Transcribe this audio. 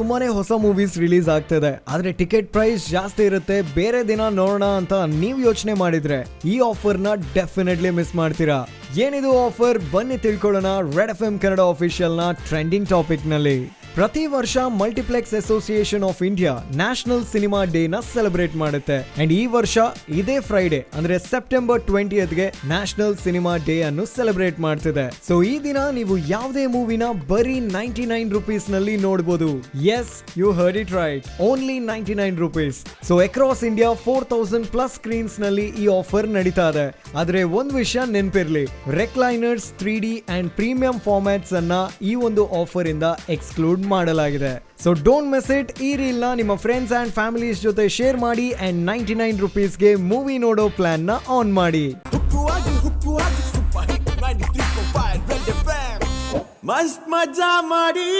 ತುಂಬಾನೇ ಹೊಸ movies release ಆಗ್ತಿದೆ. ಆದ್ರೆ ಟಿಕೆಟ್ ಪ್ರೈಸ್ ಜಾಸ್ತಿ ಇರುತ್ತೆ, ಬೇರೆ ದಿನ ನೋಡೋಣ ಅಂತ ನೀವ್ ಯೋಚನೆ ಮಾಡಿದ್ರೆ ಈ ಆಫರ್ನ ಡೆಫಿನೆಟ್ಲಿ ಮಿಸ್ ಮಾಡ್ತೀರಾ. ಏನಿದು ಆಫರ್ ಬನ್ನಿ ತಿಳ್ಕೊಳ್ಳೋಣ ರೆಡ್ ಎಫ್ ಎಂ ಕನ್ನಡ ಅಫಿಷಿಯಲ್ನ ಟ್ರೆಂಡಿಂಗ್ ಟಾಪಿಕ್ನಲ್ಲಿ. ಪ್ರತಿ ವರ್ಷ multiplex association of India national cinema day ನ ಸೆಲೆಬ್ರೇಟ್ ಮಾಡುತ್ತೆ. ಅಂಡ್ ಈ ವರ್ಷ ಇದೇ ಫ್ರೈಡೆ ಅಂದ್ರೆ ಸೆಪ್ಟೆಂಬರ್ ಟ್ವೆಂಟಿಯತ್ಗೆ ನ್ಯಾಷನಲ್ ಸಿನಿಮಾ ಡೇ ಅನ್ನು ಸೆಲೆಬ್ರೇಟ್ ಮಾಡ್ತಿದೆ. ಸೊ ಈ ದಿನ ನೀವು ಯಾವುದೇ ಮೂವಿನ ಬರೀ ನೈಂಟಿ ನೈನ್ ರುಪೀಸ್ನಲ್ಲಿ ನೋಡಬಹುದು yes you heard it right only ninety nine rupees so across India four thousand plus ಸ್ಕ್ರೀನ್ಸ್ನಲ್ಲಿ ಈ ಆಫರ್ ನಡೀತಾ ಇದೆ. ಆದ್ರೆ ಒಂದ್ ವಿಷಯ ನೆನ್ಪಿರ್ಲಿ recliners three D and premium formats ಅನ್ನ ಈ ಒಂದು ಆಫರ್ ಇಂದ ಎಕ್ಸ್ಕ್ಲೂಡ್ ಮಾಡಲಾಗಿದೆ. ಸೊ ಡೋಂಟ್ ಮಿಸ್ ಇಟ್ ಈ ರೀಲ್ನ ನಿಮ್ಮ ಫ್ರೆಂಡ್ಸ್ ಅಂಡ್ ಫ್ಯಾಮಿಲೀಸ್ ಜೊತೆ ಶೇರ್ ಮಾಡಿ ಅಂಡ್ ನೈಂಟಿ ನೈನ್ ರುಪೀಸ್ಗೆ ಮೂವಿ ನೋಡೋ ಪ್ಲಾನ್ನ ಆನ್ ಮಾಡಿ. ಹುಕ್ಕುವಾಗಿ ಹುಕ್ಕುವಾಗಿ ಸೂಪರ್ ಹಿಟ್ 93.5 ರೆಡ್ ಎಫ್ಎಂ ಮಸ್ತ್ ಮಜಾ ಮಾಡಿ.